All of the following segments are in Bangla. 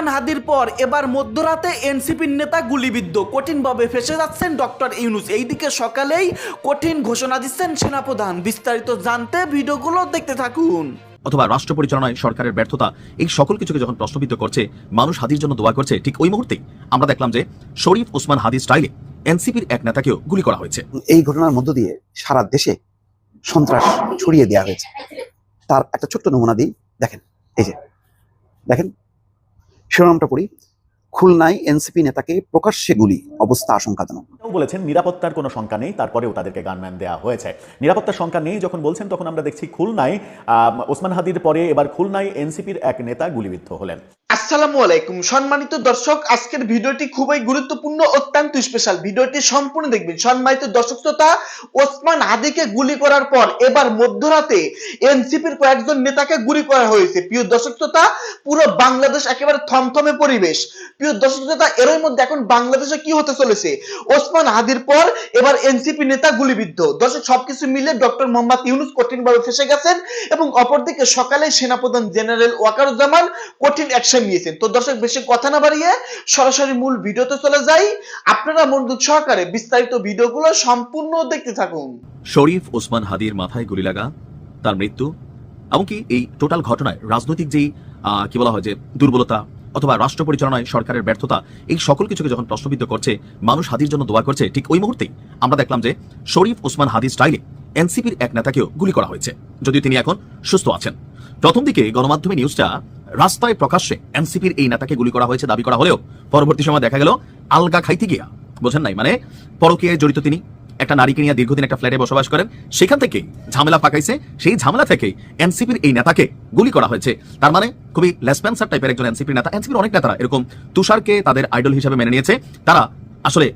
ওসমান হাদির পর এবার মধ্যরাতে এনসিপির নেতা গুলিবিদ্ধ। কঠিনভাবে ফেসে যাচ্ছেন ডক্টর ইউনুস। এইদিকে সকালেই কঠিন ঘোষণা দিচ্ছেন সেনাপ্রধান। বিস্তারিত জানতে ভিডিওগুলো দেখতে থাকুন। অথবা রাষ্ট্র পরিচালনায় সরকারের ব্যর্থতা এই সকল কিছুকে যখন প্রশ্নবিদ্ধ করছে মানুষ হাদির জন্য দোয়া করছে ঠিক ওই মুহূর্তেই আমরা দেখলাম যে শরীফ ওসমান হাদি স্টাইলে এনসিপির এক নেতাকেও গুলি করা হয়েছে। এই ঘটনার মধ্য দিয়ে সারা দেশে সন্ত্রাস ছড়িয়ে দেওয়া হয়েছে। তার একটা ছোট্ট নমুনা দিই। দেখেন এই যে দেখেন শিরোনামটা পড়ি। খুলনায় এনসিপি নেতাকে প্রকাশ্যে গুলি, অবস্থা আশঙ্কাজনক। বলেছেন, নিরাপত্তার কোনো সংখ্যা নেই, তারপরেও তাদেরকে গানম্যান দেওয়া হয়েছে। নিরাপত্তার সংখ্যা নেই যখন বলছেন, তখন আমরা দেখছি খুলনায় ওসমান হাদির পরে এবার খুলনায় এনসিপির এক নেতা গুলিবিদ্ধ হলেন। আসসালামু আলাইকুম। সম্মানিত দর্শক, আজকের ভিডিওটি খুবই গুরুত্বপূর্ণ, অত্যন্ত স্পেশাল ভিডিওটি সম্পূর্ণ দেখবেন। সম্মানিত দর্শক শ্রোতা, ওসমান হাদিকে গুলি করার পর এবার মধ্যরাতে এনসিপির কয়েকজন নেতাকে গুলি করা হয়েছে। প্রিয় দর্শক শ্রোতা, পুরো বাংলাদেশ একেবারে থমথমে পরিবেশ। প্রিয় দর্শক শ্রোতা এর মধ্যে এখন বাংলাদেশে কি হতে চলেছে? ওসমান হাদির পর এবার এনসিপি নেতা গুলিবিদ্ধ। দর্শক, সবকিছু মিলে ডক্টর মোহাম্মদ ইউনুস কঠিনভাবে ফেসে গেছেন এবং অপরদিকে সকালে সেনাপ্রধান জেনারেল ওয়াকারুজ্জামান কঠিন অ্যাকশন নিয়েছেন তো দর্শক, বেশি কথা না বাড়িয়ে সরাসরি মূল ভিডিওতে চলে যাই। আপনারা মনোযোগ সহকারে বিস্তারিত ভিডিওগুলো সম্পূর্ণ দেখতে থাকুন। শরীফ ওসমান হাদির মাথায় গুলি লাগা, তার মৃত্যু, এমনকি এই টোটাল ঘটনায় রাজনৈতিক যেই কি বলা হয় যে, দুর্বলতা অথবা রাষ্ট্র পরিচালনায় সরকারের ব্যর্থতা, এই সকল কিছুকে যখন প্রশ্নবিদ্ধ করছে, মানুষ হাদির জন্য দোয়া করছে, ঠিক ওই মুহূর্তেই আমরা দেখলাম যে, শরীফ ওসমান হাদি স্টাইলে এনসিপির এক নেতাকেও গুলি করা হয়েছে, যদিও তিনি এখন সুস্থ আছেন। প্রথম দিকে গণমাধ্যমে নিউজটা রাস্তায় প্রকাশ্যে এনসিপির এই নেতাকে গুলি করা হয়েছে, দাবি করা হলেও পরবর্তী সময় দেখা গেল, আলগা খাইতে গিয়া, বোঝেন নাই মানে পরকীয়ায় জড়িত তিনি, একটা নারীকে নিয়ে দীর্ঘদিন একটা ফ্ল্যাটে বসবাস করেন, সেখান থেকে ঝামেলা পাকাইছে, সেই ঝামেলা থেকে এনসিপির এই নেতাকে গুলি করা হয়েছে। তার মানে খুবই লেসপেন্সার টাইপের একজন এনসিপির নেতা, এনসিপির অনেক নেতারা এরকম তুষারকে তাদের আইডল হিসেবে মেনে নিয়েছে। তারা আসলে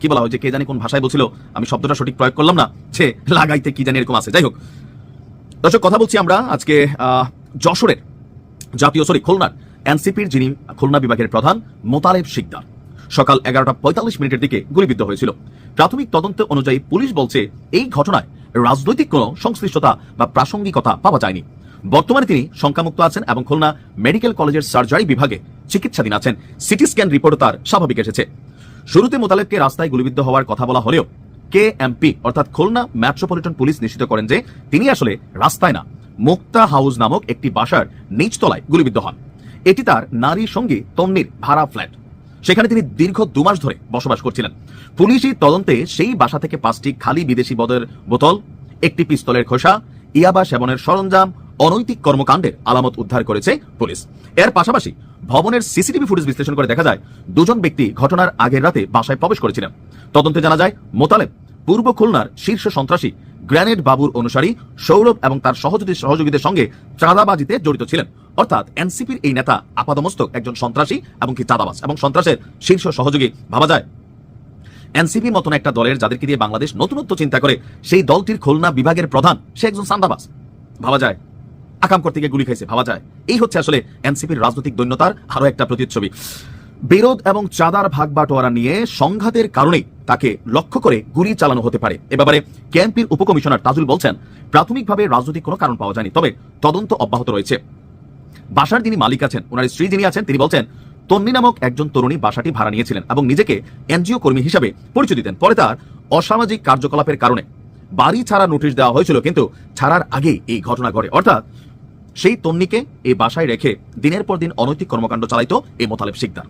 কি বলা হয় যে কে জানি কোন ভাষায় বলছিল, আমি শব্দটা সঠিক প্রয়োগ করলাম না, সে লাগাইতে কি জানি এরকম আছে। যাই হোক, দর্শক, কথা বলছি আমরা আজকে যশোরের জাতীয় সরি খুলনার এনসিপির যিনি খুলনা বিভাগের প্রধান, মোতালেব শিকদার। সকাল এগারোটা পঁয়তাল্লিশ মিনিটের দিকে গুলিবিদ্ধ হয়েছিল। প্রাথমিক তদন্ত অনুযায়ী পুলিশ বলছে, এই ঘটনায় রাজনৈতিক কোনো সংশ্লিষ্টতা বা প্রাসঙ্গিকতা পাওয়া যায়নি। বর্তমানে তিনি শঙ্কামুক্ত আছেন এবং খুলনা মেডিকেল কলেজের সার্জারি বিভাগে চিকিৎসাধীন আছেন। সিটি স্ক্যান রিপোর্টও তার স্বাভাবিক এসেছে। শুরুতে মোতালেবকে রাস্তায় গুলিবিদ্ধ হওয়ার কথা বলা হলেও কে এমপি অর্থাৎ খুলনা মেট্রোপলিটন পুলিশ নিশ্চিত করেন যে তিনি আসলে রাস্তায় না। মুক্তা হাউস নামক একটি বাসার নিচতলায় গুলিবিদ্ধ হন। এটি তার নারী সঙ্গী তন্নির ভাড়া ফ্ল্যাট। সেখানে তিনি দীর্ঘ দু মাস ধরে বসবাস করছিলেন। পুলিশি তদন্তে সেই বাসা থেকে পাঁচটি খালি বিদেশি বদের বোতল, একটি পিস্তলের খোসা, ইয়াবা সেবনের সরঞ্জাম, অনৈতিক কর্মকাণ্ডের আলামত উদ্ধার করেছে পুলিশ। এর পাশাপাশি ভবনের সিসিটিভি ফুটেজ বিশ্লেষণ করে দেখা যায়, দুজন ব্যক্তি ঘটনার আগের রাতে বাসায় প্রবেশ করেছিলেন। তদন্তে জানা যায়, মোতালেব পূর্ব খুলনার শীর্ষ সন্ত্রাসী গ্র্যানেড বাবুর অনুসারী সৌরভ এবং তার সহযোগী সহযোগীদের সঙ্গে চাঁদাবাজিতে জড়িত ছিলেন। অর্থাৎ এনসিপির এই নেতা আপাদমস্তক একজন সন্ত্রাসী এবং কি চাঁদাবাজ এবং সন্ত্রাসের শীর্ষ সহযোগী ভাবা যায়। এনসিপির মতন একটা দলের যাদেরকে দিয়ে বাংলাদেশ নতুনত্ব চিন্তা করে, সেই দলটির খুলনা বিভাগের প্রধান সে একজন সান্দাবাজ ভাবা যায়। আকাম করতে গিয়ে গুলি খাইছে, ভাবা যায়। এই হচ্ছে আসলে এনসিপির রাজনৈতিক দৈন্যতার আরও একটা প্রতিচ্ছবি। বিরোধ এবং চাঁদার ভাগ বাটোয়ারা নিয়ে সংঘাতের কারণেই তাকে লক্ষ্য করে গুলি চালানো হতে পারে। এ ব্যাপারে ক্যাম্পের উপকমিশনার তাজুল বলছেন, প্রাথমিকভাবে রাজনৈতিক কোনো কারণ পাওয়া যায়নি, তবে তদন্ত অব্যাহত রয়েছে। বাসার যিনি মালিক আছেন, ওনার স্ত্রী যিনি আছেন, তিনি বলছেন, তন্নি নামক একজন তরুণী বাসাটি ভাড়া নিয়েছিলেন এবং নিজেকে এনজিও কর্মী হিসাবে পরিচয় দিতেন পরে তার অসামাজিক কার্যকলাপের কারণে বাড়ি ছাড়া নোটিশ দেওয়া হয়েছিল, কিন্তু ছাড়ার আগেই এই ঘটনা ঘটে। অর্থাৎ সেই তন্নিকে এই বাসায় রেখে দিনের পর দিন অনৈতিক কর্মকাণ্ড চালাইতো এই মোতালেব শিকদার।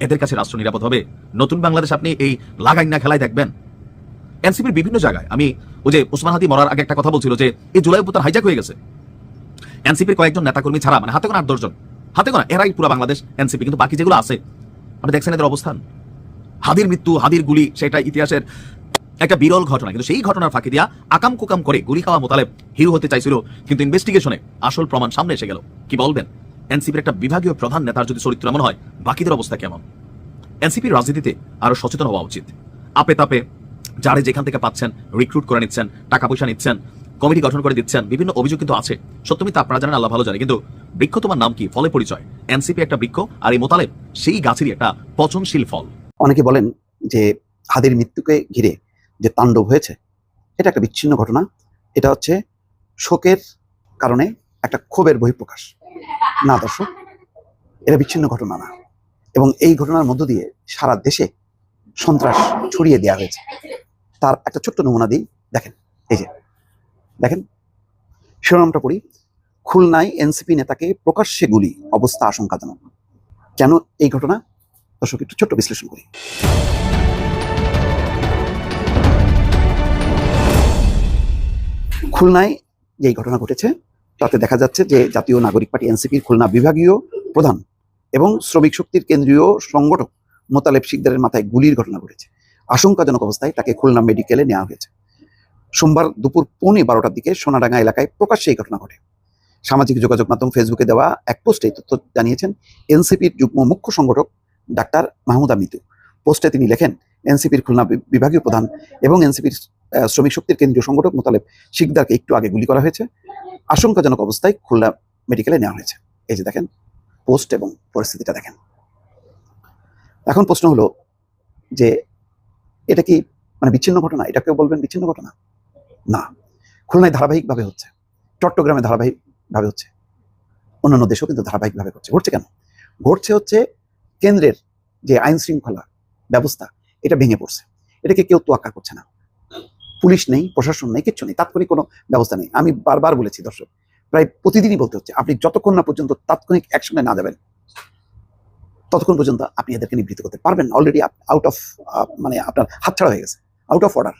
এদের কাছে রাষ্ট্র নিরাপদ হবে। নতুন বাংলাদেশ আপনি এই লাগাইনা খেলায় দেখবেন। এনসিপির বিভিন্ন জায়গায় আমি ওই যে উসমান হাদি মরার আগে একটা কথা বলছিল যে, এই জুলাই উপতার হাইজাক হয়ে গেছে। এনসিপির কয়েকজন নেতাকর্মী ছাড়া মানে হাতে গোনা আট দশজন হাতে গোনা, এরাই পুরো বাংলাদেশ, এনসিপি। কিন্তু বাকি যেগুলো আছে, আপনি দেখছেন এদের অবস্থান। হাদির মৃত্যু, হাদির গুলি, সেটা ইতিহাসের একটা বিরল ঘটনা। কিন্তু সেই ঘটনার ফাঁকি দিয়া আকাম কুকাম করে গুলি খাওয়া মোতালেব হিরো হতে চাইছিল। কিন্তু ইনভেস্টিগেশনে আসল প্রমাণ সামনে এসে গেল। কি বলবেন? এনসিপির একটা বিভাগীয় প্রধান নেতার যদি চরিত্র এমন হয়, বাকিদের অবস্থা কেমন? এনসিপির রাজনীতিতে আরও সচেতন হওয়া উচিত। আপে তাপে যারে যেখান থেকে পাচ্ছেন রিক্রুট করে নিচ্ছেন টাকা পয়সা নিচ্ছেন কমিটি গঠন করে দিচ্ছেন, বিভিন্ন অভিযোগ কিন্তু আছে। সত্যমি তা আপনারা জানেন, আল্লাহ ভালো জানে। কিন্তু বৃক্ষ তোমার নাম কি? ফলে পরিচয়। এনসিপি একটা বৃক্ষ আর এই মোতালেব, সেই গাছেরই একটা পচনশীল ফল। অনেকে বলেন যে হাদির মৃত্যুকে ঘিরে যে তাণ্ডব হয়েছে, এটা একটা বিচ্ছিন্ন ঘটনা। এটা হচ্ছে শোকের কারণে একটা ক্ষোভের বহিঃপ্রকাশ। না, দর্শক, এটা বিচ্ছিন্ন ঘটনা না। এবং এই ঘটনার মধ্য দিয়ে সারা দেশে সন্ত্রাস ছড়িয়ে দেওয়া হয়েছে। তার একটা ছোট্ট নমুনা দিই, দেখেন, এই যে, দেখেন, শিরোনামটা পড়ি। খুলনায় এনসিপি নেতাকে প্রকাশ্যে গুলি, অবস্থা আশঙ্কাজনক। কেন এই ঘটনা? দর্শক, একটু ছোট্ট বিশ্লেষণ করি। খুলনায় যেই ঘটনা ঘটেছে তাতে দেখা যাচ্ছে যে জাতীয় নাগরিক পার্টি এনসিপির খুলনা বিভাগীয় প্রধান এবং শ্রমিক শক্তির কেন্দ্রীয় সংগঠক মোতালেব শিকদারের মাথায় গুলির ঘটনা ঘটেছে। আশঙ্কাজনক অবস্থায় তাকে খুলনা মেডিকেলে নেওয়া হয়েছে। সোমবার দুপুর পৌনে বারোটার দিকে সোনাডাঙ্গা এলাকায় প্রকাশ্যে এই ঘটনা ঘটে। সামাজিক যোগাযোগ মাধ্যম ফেসবুকে দেওয়া এক পোস্টে তথ্য জানিয়েছেন, এনসিপির যুগ্ম মুখ্য সংগঠক ডাক্তার মাহমুদা মিতু। পোস্টে তিনি লেখেন, এনসিপির খুলনা বিভাগীয় প্রধান এবং এনসিপির শ্রমিক শক্তির কেন্দ্রীয় সংগঠক মোতালেব শিকদারকে একটু আগে গুলি করা হয়েছে। আশঙ্কাজনক অবস্থায় খুলনা মেডিকেলে নেওয়া হয়েছে। এই যে দেখেন পোস্ট এবং পরিস্থিতিটা দেখেন। এখন প্রশ্ন হলো যে এটা কি মানে বিচ্ছিন্ন ঘটনা? এটা কেউ বলবেন বিচ্ছিন্ন ঘটনা? না। খুলনায় ধারাবাহিকভাবে হচ্ছে। চট্টগ্রামে ধারাবাহিকভাবে হচ্ছে। অন্যান্য দেশেও কিন্তু ধারাবাহিকভাবে ঘটছে। ঘটছে কেন? ঘটছে হচ্ছে কেন্দ্রের যে আইন শৃঙ্খলা ব্যবস্থা, এটা ভেঙে পড়ছে। এটাকে কেউ তোয়াক্কা করছে না। পুলিশ নেই, প্রশাসন নেই, কিচ্ছু নেই, তাৎক্ষণিক কোনো ব্যবস্থা নেই। আমি বারবার বলেছি, দর্শক, প্রায় প্রতিদিনই বলতে হচ্ছে, আপনি যতক্ষণ না পর্যন্ত তাৎক্ষণিক অ্যাকশনে না যাবেন, ততক্ষণ পর্যন্ত আপনি এদেরকে নিবৃত্ত করতে পারবেন অলরেডি আউট অফ মানে আপনার হাতছাড়া হয়ে গেছে আউট অফ অর্ডার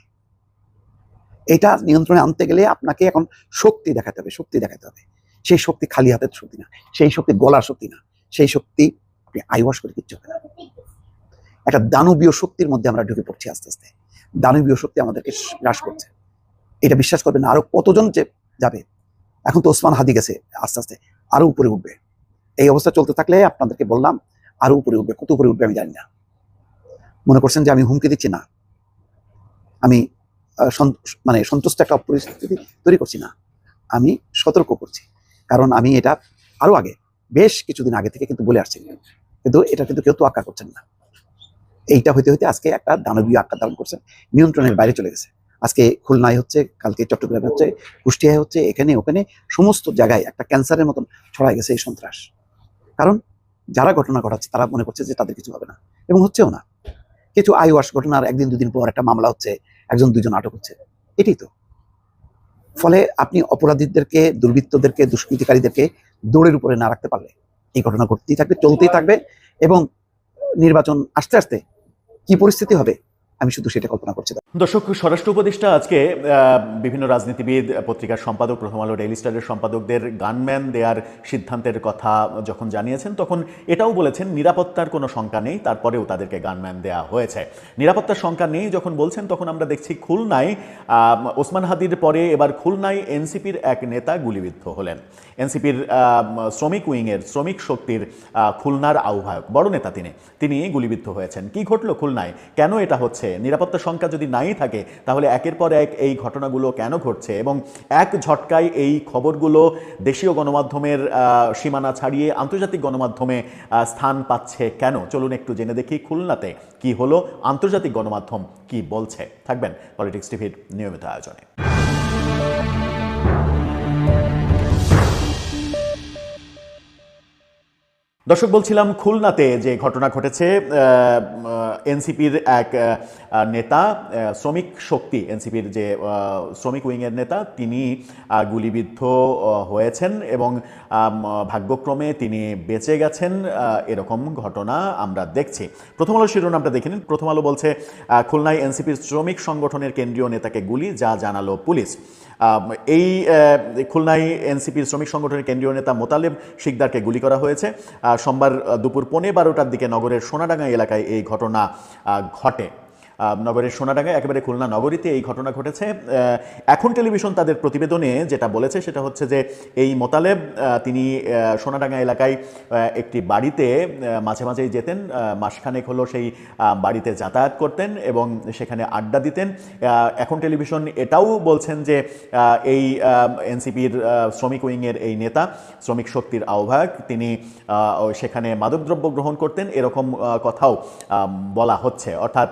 এটা নিয়ন্ত্রণে আনতে গেলে আপনাকে এখন শক্তি দেখাতে হবে, শক্তি দেখাতে হবে। সেই শক্তি খালি হাতের শক্তি না, সেই শক্তি গলার শক্তি না, সেই শক্তি আপনি আইওয়াশ করে কিচ্ছু হবে না। একটা দানবীয় শক্তির মধ্যে আমরা ঢুকে পড়ছি আস্তে আস্তে। দানবীয় শক্তি আমাদেরকে গ্রাস করছে। এটা বিশ্বাস করবেন না, আরও কতজন যে যাবে, এখন তো ওসমান হাদি গেছে আস্তে আস্তে, আরও উপরে উঠবে। এই অবস্থা চলতে থাকলে আপনাদেরকে বললাম, আরও উপরে উঠবে, কত উপরে উঠবে আমি জানি না। মনে করছেন যে আমি হুমকি দিচ্ছি না? আমি মানে সন্তুষ্ট একটা পরিস্থিতি তৈরি করছি না। আমি সতর্ক করছি, কারণ আমি এটা আরও আগে, বেশ কিছুদিন আগে থেকে কিন্তু বলে আসছি। কিন্তু এটা কিন্তু কেউ তো আক্কা করছেন না। এইটা হইতে হইতে আজকে একটা দানবীয় আকার ধারণ করছে নিয়ন্ত্রণের বাইরে চলে গেছে। আজকে খুলনায় হচ্ছে, কালকে চট্টগ্রামে হচ্ছে, কুষ্টিয়ায় হচ্ছে, এখানে, ওখানে সমস্ত জায়গায় একটা ক্যান্সারের মতন ছড়াই গেছে এই সন্ত্রাস। কারণ যারা ঘটনা ঘটাচ্ছে, তারা মনে করছে যে তাদের কিছু হবে না। এবং হচ্ছেও না। কিছু আইওয়াস ঘটনার একদিন, দুদিন পর একটা মামলা হচ্ছে, একজন, দুজন আটক হচ্ছে। এটাই তো। ফলে আপনি অপরাধীদেরকে, দুর্বৃত্তদেরকে, দুষ্কৃতিকারীদেরকে দৌড়ের উপরে না রাখতে পারলে এই ঘটনা ঘটতেই থাকবে, চলতেই থাকবে এবং নির্বাচন আস্তে আস্তে কি পরিস্থিতি হবে? আমি শুধু সেটা কল্পনা করছি। দর্শক, স্বরাষ্ট্র উপদেষ্টা আজকে বিভিন্ন রাজনীতিবিদ, পত্রিকার সম্পাদক, প্রথম আলো ডেইলি স্টারের সম্পাদকদের গানম্যান দেওয়ার সিদ্ধান্তের কথা যখন জানিয়েছেন, তখন এটাও বলেছেন, নিরাপত্তার কোনো শঙ্কা নেই, তারপরেও তাদেরকে গানম্যান দেওয়া হয়েছে। নিরাপত্তার শঙ্কা নেই যখন বলছেন, তখন আমরা দেখছি খুলনায় ওসমান হাদির পরে এবার খুলনায় এনসিপির এক নেতা গুলিবিদ্ধ হলেন। এনসিপির শ্রমিক উইংয়ের, শ্রমিক শক্তির খুলনার আহ্বায়ক, বড় নেতা তিনি। তিনি গুলিবিদ্ধ হয়েছেন। কি ঘটল খুলনায়? কেন এটা হচ্ছে? নিরাপত্তা সংখ্যা যদি নাই থাকে, তাহলে একের পর এক এই ঘটনাগুলো কেন ঘটছে? এবং এক ঝটকায় এই খবরগুলো দেশীয় গণমাধ্যমের সীমানা ছাড়িয়ে আন্তর্জাতিক গণমাধ্যমে স্থান পাচ্ছে কেন? চলুন একটু জেনে দেখি খুলনাতে কি হলো, আন্তর্জাতিক গণমাধ্যম কি বলছে? থাকবেন পলিটিক্স টিভির নিয়মিত আয়োজনে। দর্শক, বলছিলাম খুলনাতে যে ঘটনা ঘটেছে এনসিপির এক নেতা শ্রমিক শক্তি, এনসিপির যে শ্রমিক উইংয়ের নেতা, তিনি গুলিবিদ্ধ হয়েছেন এবং ভাগ্যক্রমে তিনি বেঁচে গেছেন এরকম ঘটনা আমরা দেখছি। প্রথম আলো শিরোনামটা দেখে নিন। প্রথম আলো বলছে খুলনায় এনসিপির শ্রমিক সংগঠনের কেন্দ্রীয় নেতাকে গুলি, যা জানালো পুলিশ। এই খুলনায় এনসিপির শ্রমিক সংগঠনের কেন্দ্রীয় নেতা মোতালেব শিকদারকে গুলি করা হয়েছে। সোমবার দুপুর পৌনে বারোটার দিকে নগরের সোনাডাঙ্গা এলাকায় এই ঘটনা ঘটে। নগরের সোনাডাঙ্গা, একেবারে খুলনা নগরীতে এই ঘটনা ঘটেছে। এখন টেলিভিশন তাদের প্রতিবেদনে যেটা বলেছে সেটা হচ্ছে যে এই মোতালেব তিনি সোনাডাঙ্গা এলাকায় একটি বাড়িতে মাঝে মাঝেই যেতেন মাসখানেক হলো সেই বাড়িতে যাতায়াত করতেন এবং সেখানে আড্ডা দিতেন। এখন টেলিভিশন এটাও বলছেন যে এই এনসিপির শ্রমিক উইংয়ের এই নেতা, শ্রমিক শক্তির আহ্বায়ক, তিনি সেখানে মাদকদ্রব্য গ্রহণ করতেন। এরকম কথাও বলা হচ্ছে। অর্থাৎ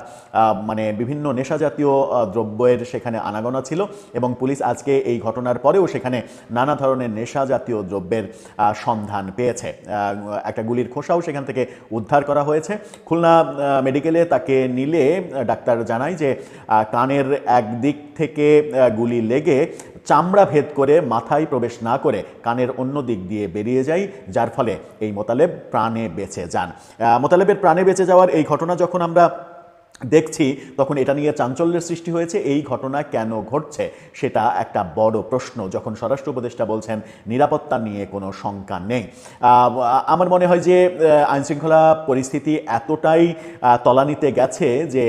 মানে বিভিন্ন নেশা জাতীয় দ্রব্যের সেখানে আনাগোনা ছিল এবং পুলিশ আজকে এই ঘটনার পরেও সেখানে নানা ধরনের নেশা জাতীয় দ্রব্যের সন্ধান পেয়েছে। একটা গুলির খোসাও সেখান থেকে উদ্ধার করা হয়েছে। খুলনা মেডিকেলে তাকে নিলে ডাক্তার জানায় যে কানের একদিক থেকে গুলি লেগে চামড়া ভেদ করে মাথায় প্রবেশ না করে কানের অন্য দিক দিয়ে বেরিয়ে যায়, যার ফলে এই মোতালেব প্রাণে বেঁচে যান। মোতালেবের প্রাণে বেঁচে যাওয়ার এই ঘটনা যখন আমরা দেখছি তখন এটা নিয়ে চাঞ্চল্যের সৃষ্টি হয়েছে, এই ঘটনা কেন ঘটছে সেটা একটা বড় প্রশ্ন, যখন স্বরাষ্ট্র উপদেষ্টা বলছেন, নিরাপত্তা নিয়ে কোনো শঙ্কা নেই। আমার মনে হয় যে আইনশৃঙ্খলা পরিস্থিতি এতটাই তলানিতে গেছে যে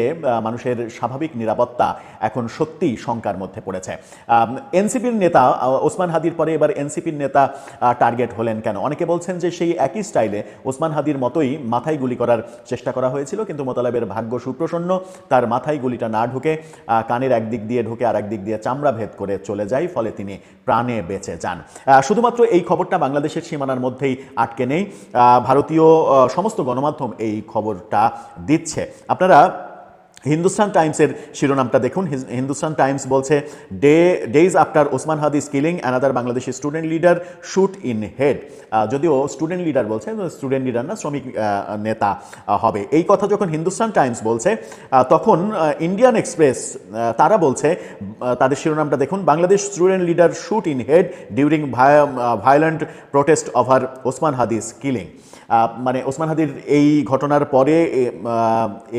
মানুষের স্বাভাবিক নিরাপত্তা এখন সত্যিই শঙ্কার মধ্যে পড়েছে। এনসিপির নেতা ওসমান হাদির পরে এবার এনসিপির নেতা টার্গেট হলেন কেন? অনেকে বলছেন যে, সেই একই স্টাইলে ওসমান হাদির মতোই মাথায় গুলি করার চেষ্টা করা হয়েছিল, কিন্তু মোতালেবের ভাগ্য সুপ্রসন্ন তার মাথায় গুলিটা না ঢুকে কানের একদিক দিয়ে ঢুকে আর একদিক দিয়ে চামড়া ভেদ করে চলে যায়, ফলে তিনি প্রাণে বেঁচে যান। শুধুমাত্র এই খবরটা বাংলাদেশের সীমানার মধ্যেই আটকে নেই। ভারতীয় সমস্ত গণমাধ্যম এই খবরটা দিচ্ছে। আপনারা হিন্দুস্তান টাইমসের শিরোনামটা দেখুন। হিন্দুস্তান টাইমস বলছে, day days after Osman Hadi's killing another Bangladeshi student leader shot in head যদিও স্টুডেন্ট লিডার বলছে স্টুডেন্ট লিডার না, শ্রমিক নেতা হবে। এই কথা যখন হিন্দুস্তান টাইমস বলছে তখন ইন্ডিয়ান এক্সপ্রেস তারা বলছে তাদের শিরোনামটা দেখুন, Bangladesh student leader shot in head during violent protest over Osman Hadi's killing মানে ওসমান হাদির এই ঘটনার পরে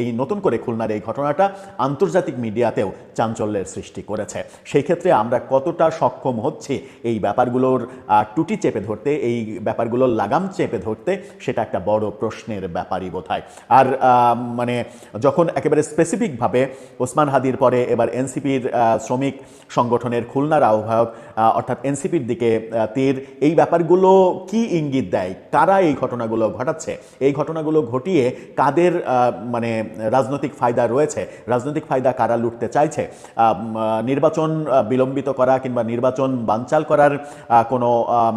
এই নতুন করে খুলনার এই ঘটনাটা আন্তর্জাতিক মিডিয়াতেও চাঞ্চল্যের সৃষ্টি করেছে। সেই ক্ষেত্রে আমরা কতটা সক্ষম হচ্ছি এই ব্যাপারগুলোর টুটি চেপে ধরতে, এই ব্যাপারগুলোর লাগাম চেপে ধরতে, সেটা একটা বড় প্রশ্নের ব্যাপারই বোধ আর মানে যখন একেবারে স্পেসিফিকভাবে ওসমান হাদির পরে এবার এনসিপির শ্রমিক সংগঠনের খুলনার আহ্বায়ক অর্থাৎ এনসিপির দিকে তীর, এই ব্যাপারগুলো কি ইঙ্গিত দেয়? কারা এই ঘটনাগুলো ঘটাচ্ছে? এই ঘটনাগুলো ঘটিয়ে কাদের মানে রাজনৈতিক ফায়দা রয়েছে। রাজনৈতিক ফায়দা কারা লুটতে চাইছে? নির্বাচন বিলম্বিত করা কিংবা নির্বাচন বানচাল করার কোনো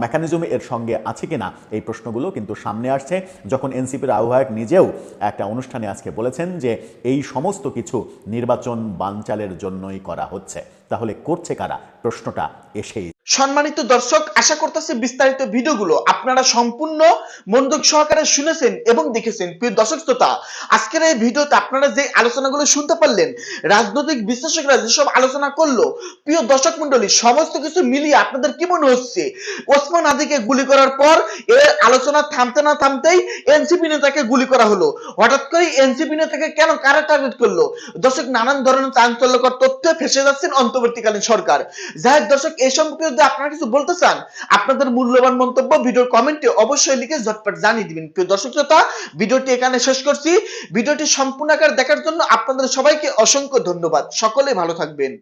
মেকানিজম এর সঙ্গে আছে কিনা? এই প্রশ্নগুলো কিন্তু সামনে আসছে। যখন এনসিপির আহ্বায়ক নিজেও একটা অনুষ্ঠানে আজকে বলেছেন যে, এই সমস্ত কিছু নির্বাচন বানচালের জন্যই করা হচ্ছে। তাহলে করছে কারা? প্রশ্নটা এসেই সম্মানিত দর্শক, আশা করতেছি বিস্তারিত ভিডিওগুলো আপনারা সম্পূর্ণ মনোযোগ সহকারে শুনেছেন এবং দেখেছেন। প্রিয় দর্শক শ্রোতা, আজকের এই ভিডিওতে আপনারা যে আলোচনাগুলো শুনতে পারলেন, রাজনৈতিক বিশ্লেষকরা যেসব আলোচনা করল, প্রিয় দর্শক মন্ডলী সমস্ত কিছু মিলিয়ে আপনাদের কি মনে হচ্ছে? ওসমান আদিকে গুলি করার পর এর আলোচনা থামতে না থামতেই এনসিপি নেতাকে গুলি করা হলো। হঠাৎ করে এনসিপি নেতাকে কেন কারা টার্গেট করল? দর্শক, নানান ধরনের চাঞ্চল্যকর তথ্য ফেসে যাচ্ছেন অন্তর্বর্তীকালীন সরকার। যাই দর্শক, এই সম্পর্কে যদি আপনারা কিছু বলতে চান, আপনাদের মূল্যবান মন্তব্য, ভিডিওর কমেন্টে অবশ্যই লিখে ঝটপট জানিয়ে দিবেন। প্রিয় দর্শক শ্রোতা, ভিডিওটি এখানে শেষ করছি। ভিডিওটি সম্পূর্ণ আকার দেখার জন্য আপনাদের সবাইকে অসংখ্য ধন্যবাদ। সকলে ভালো থাকবেন।